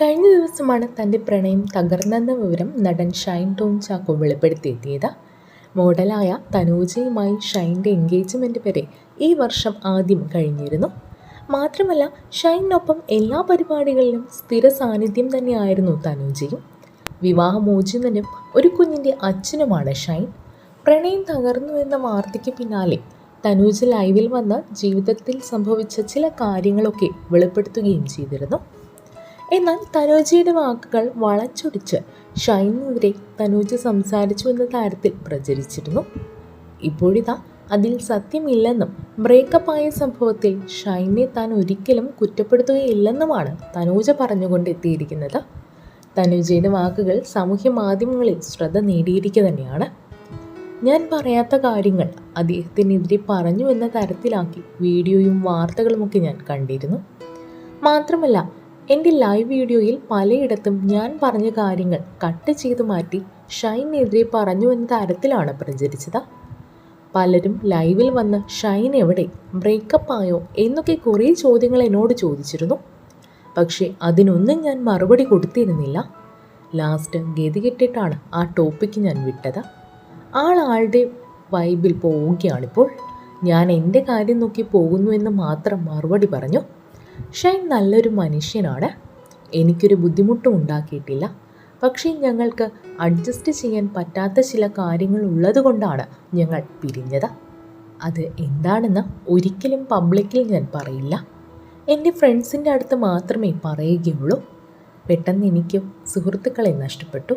കഴിഞ്ഞ ദിവസമാണ് തന്റെ പ്രണയം തകർന്നെന്ന വിവരം നടൻ ഷൈൻ ടോം ചാക്കോ വെളിപ്പെടുത്തിയെത്തിയത്. മോഡലായ തനൂജയുമായി ഷൈന്റെ എൻഗേജ്മെന്റ് വരെ ഈ വർഷം ആദ്യം കഴിഞ്ഞിരുന്നു. മാത്രമല്ല ഷൈനൊപ്പം എല്ലാ പരിപാടികളിലും സ്ഥിര സാന്നിധ്യം തന്നെയായിരുന്നു തനൂജയും. വിവാഹമോചിതനും ഒരു കുഞ്ഞിന്റെ അച്ഛനുമാണ് ഷൈൻ. പ്രണയം തകർന്നു എന്ന വാർത്തയ്ക്ക് പിന്നാലെ തനൂജ് ലൈവിൽ വന്ന് ജീവിതത്തിൽ സംഭവിച്ച ചില കാര്യങ്ങളൊക്കെ വെളിപ്പെടുത്തുകയും ചെയ്തിരുന്നു. എന്നാൽ തനോജിയുടെ വാക്കുകൾ വളച്ചൊടിച്ച് ഷൈനെതിരെ തനൂജ സംസാരിച്ചു എന്ന താരത്തിൽ പ്രചരിച്ചിരുന്നു. ഇപ്പോഴിതാ അതിൽ സത്യമില്ലെന്നും ബ്രേക്കപ്പ് ആയ സംഭവത്തിൽ ഷൈനെ താൻ ഒരിക്കലും കുറ്റപ്പെടുത്തുകയില്ലെന്നുമാണ് തനൂജ പറഞ്ഞുകൊണ്ട് എത്തിയിരിക്കുന്നത് തനൂജയുടെ വാക്കുകൾ സാമൂഹ്യ മാധ്യമങ്ങളിൽ ശ്രദ്ധ നേടിയിരിക്കുക തന്നെയാണ്. ഞാൻ പറയാത്ത കാര്യങ്ങൾ അദ്ദേഹത്തിനെതിരെ പറഞ്ഞു എന്ന തരത്തിലാക്കി വീഡിയോയും വാർത്തകളുമൊക്കെ ഞാൻ കണ്ടിരുന്നു. മാത്രമല്ല എന്റെ ലൈവ് വീഡിയോയിൽ പലയിടത്തും ഞാൻ പറഞ്ഞ കാര്യങ്ങൾ കട്ട് ചെയ്തു മാറ്റി ഷൈനെതിരെ പറഞ്ഞു എന്ന തരത്തിലാണ് പ്രചരിച്ചത്. പലരും ലൈവിൽ വന്ന് ഷൈൻ എവിടെ ബ്രേക്കപ്പ് ആയോ എന്നൊക്കെ കുറേ ചോദ്യങ്ങൾ എന്നോട് ചോദിച്ചിരുന്നു. പക്ഷേ അതിനൊന്നും ഞാൻ മറുപടി കൊടുത്തിരുന്നില്ല. ലാസ്റ്റ് ഗതികെട്ടിട്ടാണ് ആ ടോപ്പിക്ക് ഞാൻ വിട്ടത്. ആളാളുടെ വൈബിൽ പോവുകയാണിപ്പോൾ. ഞാൻ എന്റെ കാര്യം നോക്കി പോകുന്നു എന്ന് മാത്രം മറുപടി പറഞ്ഞു. ഷൈൻ നല്ലൊരു മനുഷ്യനാണ്. എനിക്കൊരു ബുദ്ധിമുട്ടും ഉണ്ടാക്കിയിട്ടില്ല. പക്ഷേ ഞങ്ങൾക്ക് അഡ്ജസ്റ്റ് ചെയ്യാൻ പറ്റാത്ത ചില കാര്യങ്ങൾ ഉള്ളതുകൊണ്ടാണ് ഞങ്ങൾ പിരിഞ്ഞത്. അത് എന്താണെന്ന് ഒരിക്കലും പബ്ലിക്കിൽ ഞാൻ പറയില്ല. എന്റെ ഫ്രണ്ട്സിന്റെ അടുത്ത് മാത്രമേ പറയുകയുള്ളൂ. പെട്ടെന്ന് എനിക്ക് സുഹൃത്തുക്കളെ നഷ്ടപ്പെട്ടു.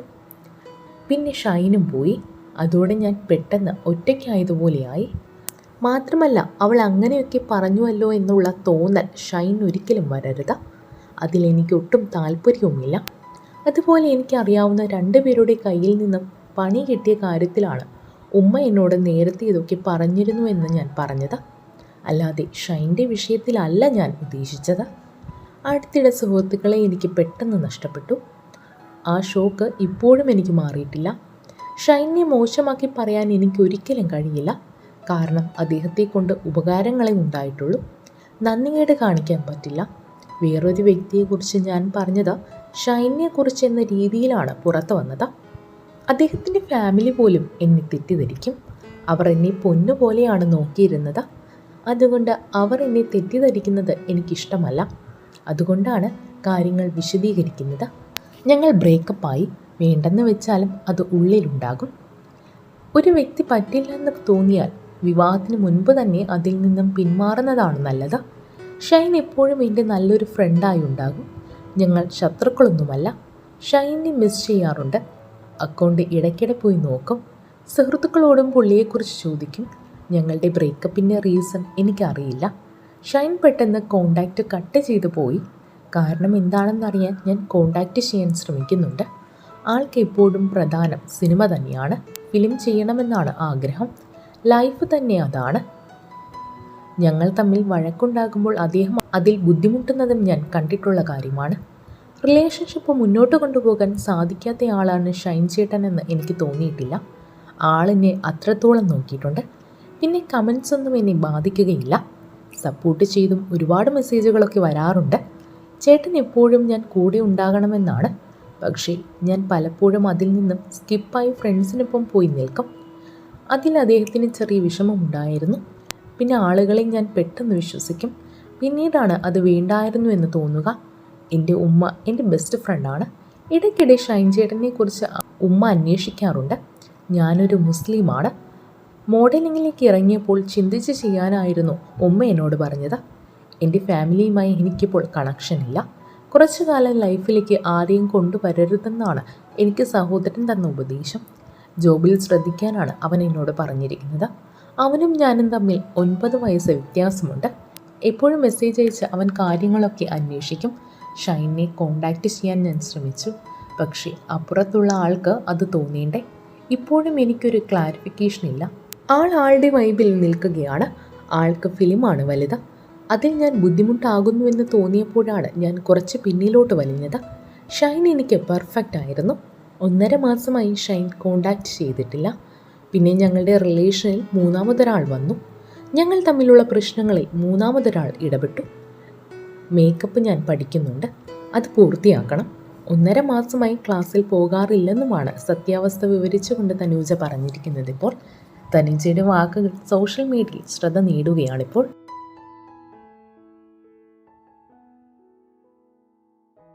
പിന്നെ ഷൈനും പോയി. അതോടെ ഞാൻ പെട്ടെന്ന് ഒറ്റയ്ക്കായതുപോലെയായി. മാത്രമല്ല അവൾ അങ്ങനെയൊക്കെ പറഞ്ഞുവല്ലോ എന്നുള്ള തോന്നൽ ഷൈൻ ഒരിക്കലും വരരുത്. അതിലെനിക്ക് ഒട്ടും താല്പര്യവുമില്ല അതുപോലെ എനിക്കറിയാവുന്ന രണ്ടുപേരുടെ കയ്യിൽ നിന്നും പണി കിട്ടിയ കാര്യത്തിലാണ് ഉമ്മ എന്നോട് നേരത്തെ ഇതൊക്കെ പറഞ്ഞിരുന്നു എന്ന് ഞാൻ പറഞ്ഞത്. അല്ലാതെ ഷൈന്റെ വിഷയത്തിലല്ല ഞാൻ ഉദ്ദേശിച്ചത്. അടുത്തിടെ സുഹൃത്തുക്കളെ എനിക്ക് പെട്ടെന്ന് നഷ്ടപ്പെട്ടു. ആ ഷോക്ക് ഇപ്പോഴും എനിക്ക് മാറിയിട്ടില്ല. ഷൈനെ മോശമാക്കി പറയാൻ എനിക്ക് ഒരിക്കലും കഴിയില്ല. കാരണം അദ്ദേഹത്തെ കൊണ്ട് ഉപകാരങ്ങളെ ഉണ്ടായിട്ടുള്ളൂ. നന്ദികേട് കാണിക്കാൻ പറ്റില്ല. വേറൊരു വ്യക്തിയെക്കുറിച്ച് ഞാൻ പറഞ്ഞത് ഷൈനിയെക്കുറിച്ച് എന്ന രീതിയിലാണ് പുറത്തു വന്നത്. അദ്ദേഹത്തിന്റെ ഫാമിലി പോലും എന്നെ തെറ്റിദ്ധരിക്കും. അവർ എന്നെ പൊന്നുപോലെയാണ് നോക്കിയിരുന്നത്. അതുകൊണ്ട് അവർ എന്നെ തെറ്റിദ്ധരിക്കുന്നത് എനിക്കിഷ്ടമല്ല. അതുകൊണ്ടാണ് കാര്യങ്ങൾ വിശദീകരിക്കുന്നത്. ഞങ്ങൾ ബ്രേക്കപ്പായി. വേണ്ടെന്ന് വെച്ചാലും അത് ഉള്ളിലുണ്ടാകും. ഒരു വ്യക്തി പറ്റില്ലെന്ന് തോന്നിയാൽ വിവാഹത്തിന് മുൻപ് തന്നെ അതിൽ നിന്നും പിന്മാറുന്നതാണ് നല്ലത്. ഷൈൻ എപ്പോഴും എന്റെ നല്ലൊരു ഫ്രണ്ടായി ഉണ്ടാകും. ഞങ്ങൾ ശത്രുക്കളൊന്നുമല്ല. ഷൈനെ മിസ് ചെയ്യാറുണ്ട്. അക്കൗണ്ട് ഇടയ്ക്കിടെ പോയി നോക്കും. സുഹൃത്തുക്കളോടും പുള്ളിയെക്കുറിച്ച് ചോദിക്കും. ഞങ്ങളുടെ ബ്രേക്കപ്പിന്റെ റീസൺ എനിക്കറിയില്ല. ഷൈൻ പെട്ടെന്ന് കോണ്ടാക്റ്റ് കട്ട് ചെയ്തു പോയി. കാരണം എന്താണെന്നറിയാൻ ഞാൻ കോണ്ടാക്റ്റ് ചെയ്യാൻ ശ്രമിക്കുന്നുണ്ട്. ആൾക്ക് എപ്പോഴും പ്രധാനം സിനിമ തന്നെയാണ്. ഫിലിം ചെയ്യണമെന്നാണ് ആഗ്രഹം. ലൈഫ് തന്നെ അതാണ്. ഞങ്ങൾ തമ്മിൽ വഴക്കുണ്ടാകുമ്പോൾ അദ്ദേഹം അതിൽ ബുദ്ധിമുട്ടുന്നതും ഞാൻ കണ്ടിട്ടുള്ള കാര്യമാണ്. റിലേഷൻഷിപ്പ് മുന്നോട്ട് കൊണ്ടുപോകാൻ സാധിക്കാത്ത ആളാണ് ഷൈൻ ചേട്ടൻ എന്ന് എനിക്ക് തോന്നിയിട്ടില്ല. ആളെന്നെ അത്രത്തോളം നോക്കിയിട്ടുണ്ട്. പിന്നെ കമൻസ് ഒന്നും എന്നെ ബാധിക്കുകയില്ല. സപ്പോർട്ട് ചെയ്തും ഒരുപാട് മെസ്സേജുകളൊക്കെ വരാറുണ്ട്. ചേട്ടൻ എപ്പോഴും ഞാൻ കൂടെ ഉണ്ടാകണമെന്നാണ്. പക്ഷേ ഞാൻ പലപ്പോഴും അതിൽ നിന്നും സ്കിപ്പായി ഫ്രണ്ട്സിനൊപ്പം പോയി നിൽക്കും. അതിൽ അദ്ദേഹത്തിന് ചെറിയ വിഷമമുണ്ടായിരുന്നു. പിന്നെ ആളുകളെ ഞാൻ പെട്ടെന്ന് വിശ്വസിക്കും. പിന്നീടാണ് അത് വേണ്ടായിരുന്നു എന്ന് തോന്നുക. എന്റെ ഉമ്മ എന്റെ ബെസ്റ്റ് ഫ്രണ്ടാണ് ഇടയ്ക്കിടെ ഷൈൻ ചേട്ടനെ ഉമ്മ അന്വേഷിക്കാറുണ്ട്. ഞാനൊരു മുസ്ലിമാണ് മോഡലിങ്ങിലേക്ക് ഇറങ്ങിയപ്പോൾ ചിന്തിച്ച് ചെയ്യാനായിരുന്നു ഉമ്മ എന്നോട് പറഞ്ഞത്. എന്റെ ഫാമിലിയുമായി എനിക്കിപ്പോൾ കണക്ഷൻ ഇല്ല. കുറച്ചു കാലം ലൈഫിലേക്ക് ആരെയും കൊണ്ടുവരരുതെന്നാണ് എനിക്ക് സഹോദരൻ തന്ന ഉപദേശം. ജോബിൽ ശ്രദ്ധിക്കാനാണ് അവൻ എന്നോട് പറഞ്ഞിരിക്കുന്നത്. അവനും ഞാനും തമ്മിൽ ഒൻപത് വയസ്സ് വ്യത്യാസമുണ്ട്. എപ്പോഴും മെസ്സേജ് അയച്ച് അവൻ കാര്യങ്ങളൊക്കെ അന്വേഷിക്കും. ഷൈനെ കോണ്ടാക്റ്റ് ചെയ്യാൻ ഞാൻ ശ്രമിച്ചു. പക്ഷേ അപ്പുറത്തുള്ള ആൾക്ക് അത് തോന്നിയിണ്ടേ. ഇപ്പോഴും എനിക്കൊരു ക്ലാരിഫിക്കേഷൻ ഇല്ല. ആൾ ആളുടെ വൈബിൽ നിൽക്കുകയാണ്. ആൾക്ക് ഫിലിമാണ് വലുത്. അതിൽ ഞാൻ ബുദ്ധിമുട്ടാകുന്നുവെന്ന് തോന്നിയപ്പോഴാണ് ഞാൻ കുറച്ച് പിന്നിലോട്ട് വലിഞ്ഞത്. ഷൈൻ എനിക്ക് പെർഫെക്റ്റ് ആയിരുന്നു. ഒന്നര മാസമായി ഷൈൻ കോണ്ടാക്റ്റ് ചെയ്തിട്ടില്ല. പിന്നെ ഞങ്ങളുടെ റിലേഷനിൽ മൂന്നാമതൊരാൾ വന്നു. ഞങ്ങൾ തമ്മിലുള്ള പ്രശ്നങ്ങളിൽ മൂന്നാമതൊരാൾ ഇടപെട്ടു. മേക്കപ്പ് ഞാൻ പഠിക്കുന്നുണ്ട്. അത് പൂർത്തിയാക്കണം. ഒന്നര മാസമായി ക്ലാസ്സിൽ പോകാറില്ലെന്നുമാണ് സത്യാവസ്ഥ വിവരിച്ചുകൊണ്ട് തനൂജ പറഞ്ഞിരിക്കുന്നത് ഇപ്പോൾ. തനുജയുടെ വാക്കുകൾ സോഷ്യൽ മീഡിയയിൽ ശ്രദ്ധ നേടുകയാണിപ്പോൾ